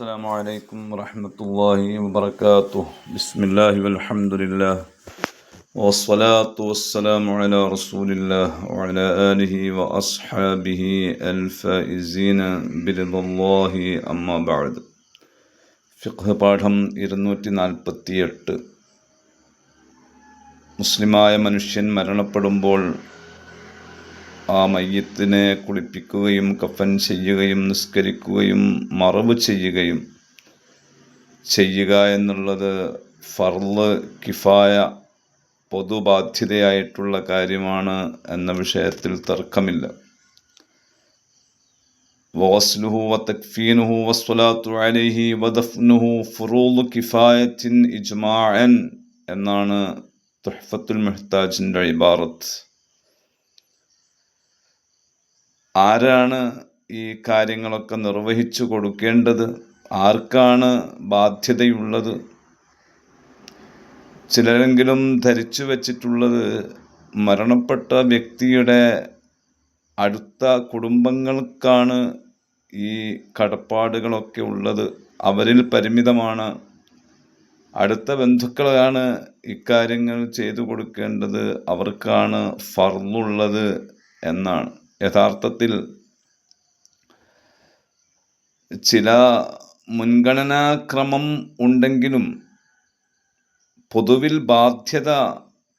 السلام عليكم ورحمة الله وبركاته بسم الله والحمد لله والصلاة والسلام على رسول الله وعلى آله وأصحابه الفائزين برضا الله أما بعد ഫിഖ് പാഠം ഇരുന്നൂറ്റി നാൽപ്പത്തിയെട്ട് മുസ്ലിമായ മനുഷ്യൻ മരണപ്പെടുമ്പോൾ ആ മയ്യത്തിനെ കുളിപ്പിക്കുകയും കഫൻ ചെയ്യുകയും നിസ്കരിക്കുകയും മറവ് ചെയ്യുകയും ചെയ്യുക എന്നുള്ളത് ഫർൾ കിഫായ പൊതുബാധ്യതയായിട്ടുള്ള കാര്യമാണ് എന്ന വിഷയത്തിൽ തർക്കമില്ല. എന്നാണ് തുഹ്ഫത്തുൽ മെഹ്താജിന്റെ ഇബാറത്ത്. ആരാണ് ഈ കാര്യങ്ങളൊക്കെ നിർവഹിച്ചു കൊടുക്കേണ്ടത്? ആർക്കാണ് ബാധ്യതയുള്ളത്? ചിലരെങ്കിലും ധരിച്ചു വച്ചിട്ടുള്ളത് മരണപ്പെട്ട വ്യക്തിയുടെ അടുത്ത കുടുംബങ്ങൾക്കാണ് ഈ കടപ്പാടുകളൊക്കെ ഉള്ളത്. അവരിൽ പരിമിതമാണ്. അടുത്ത ബന്ധുക്കളാണ് ഇക്കാര്യങ്ങൾ ചെയ്തു കൊടുക്കേണ്ടത്. അവർക്കാണ് ഫർന്നുള്ളത് എന്നാണ്. യഥാർത്ഥത്തിൽ ചില മുൻഗണനാക്രമം ഉണ്ടെങ്കിലും പൊതുവിൽ ബാധ്യത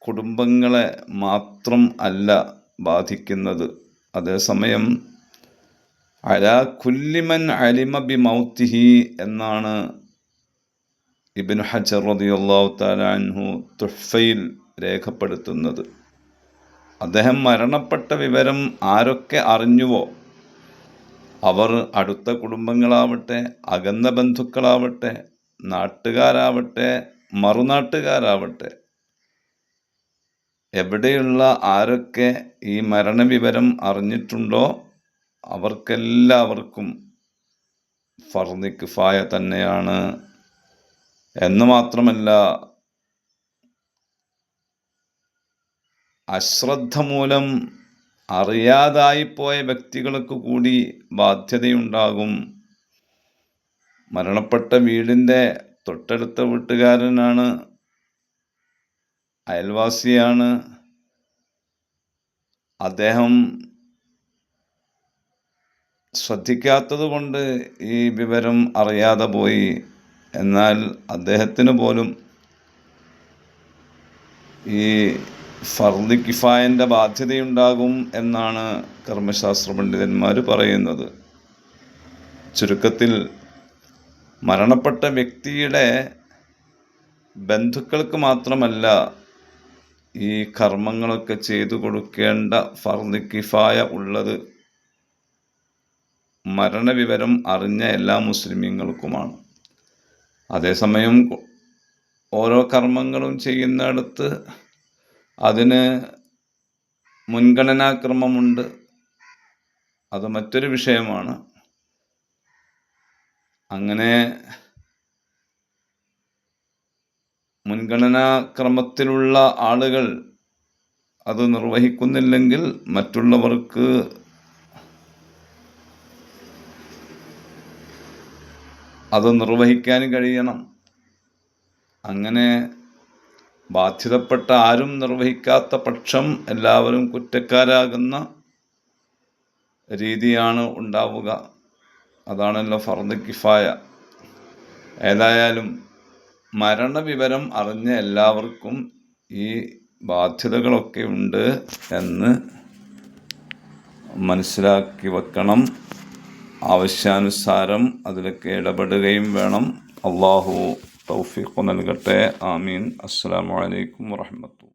കുടുംബങ്ങളെ മാത്രം അല്ല ബാധിക്കുന്നത്. അതേസമയം അല കുല്ലിമൻ അലിമ ബി മൗത്തിഹി എന്നാണ് ഇബിൻ ഹജർ റതിയുള്ളാഹു താലാൻഹു തുഫയിൽ രേഖപ്പെടുത്തുന്നത്. അദ്ദേഹം മരണപ്പെട്ട വിവരം ആരൊക്കെ അറിഞ്ഞുവോ? അവർ അടുത്ത കുടുംബങ്ങളാവട്ടെ അകന്ന ബന്ധുക്കളാവട്ടെ നാട്ടുകാരാവട്ടെ മറുനാട്ടുകാരാവട്ടെ. എവിടെയുള്ള ആരൊക്കെ ഈ മരണവിവരം അറിഞ്ഞിട്ടുണ്ടോ? അവർക്കെല്ലാവർക്കും ഫർദിക്ക് ഫായ തന്നെയാണ്. എന്ന് മാത്രമല്ല അശ്രദ്ധ മൂലം അറിയാതായിപ്പോയ വ്യക്തികൾക്ക് കൂടി ബാധ്യതയുണ്ടാകും. മരണപ്പെട്ട വീടിന്റെ തൊട്ടടുത്ത വീട്ടുകാരനാണ് അയൽവാസിയാണ്. അദ്ദേഹം ശ്രദ്ധിക്കാത്തത് കൊണ്ട് ഈ വിവരം അറിയാതെ പോയി. എന്നാൽ അദ്ദേഹത്തിന് പോലും ഈ ഫർദി കിഫായന്റെ ബാധ്യതയുണ്ടാകും എന്നാണ് കർമ്മശാസ്ത്ര പണ്ഡിതന്മാർ പറയുന്നത്. ചുരുക്കത്തിൽ മരണപ്പെട്ട വ്യക്തിയുടെ ബന്ധുക്കൾക്ക് മാത്രമല്ല ഈ കർമ്മങ്ങളൊക്കെ ചെയ്തു കൊടുക്കേണ്ട ഫർദി കിഫായ ഉള്ളത് മരണവിവരം അറിഞ്ഞ എല്ലാ മുസ്ലിമീങ്ങൾക്കുമാണ്. അതേസമയം ഓരോ കർമ്മങ്ങളും ചെയ്യുന്നിടത്ത് അതിന് മുൻഗണനാക്രമമുണ്ട്. അത് മറ്റൊരു വിഷയമാണ്. അങ്ങനെ മുൻഗണനാക്രമത്തിലുള്ള ആളുകൾ അത് നിർവഹിക്കുന്നില്ലെങ്കിൽ മറ്റുള്ളവർക്ക് അത് നിർവഹിക്കാൻ കഴിയണം. അങ്ങനെ ബാധ്യതപ്പെട്ട ആരും നിർവഹിക്കാത്ത പക്ഷം എല്ലാവരും കുറ്റക്കാരാകുന്ന രീതിയാണ് ഉണ്ടാവുക. അതാണല്ലോ ഫർദ് കിഫായ. ഏതായാലും മരണവിവരം അറിഞ്ഞ എല്ലാവർക്കും ഈ ബാധ്യതകളൊക്കെ ഉണ്ട് എന്ന് മനസ്സിലാക്കി വെക്കണം. ആവശ്യാനുസാരം അതിലൊക്കെ ഇടപെടുകയും വേണം. അള്ളാഹു തൗഫീഖ് നൽകട്ടെ ആമീൻ അസ്സാം വലൈക്കും വാഹമത്തു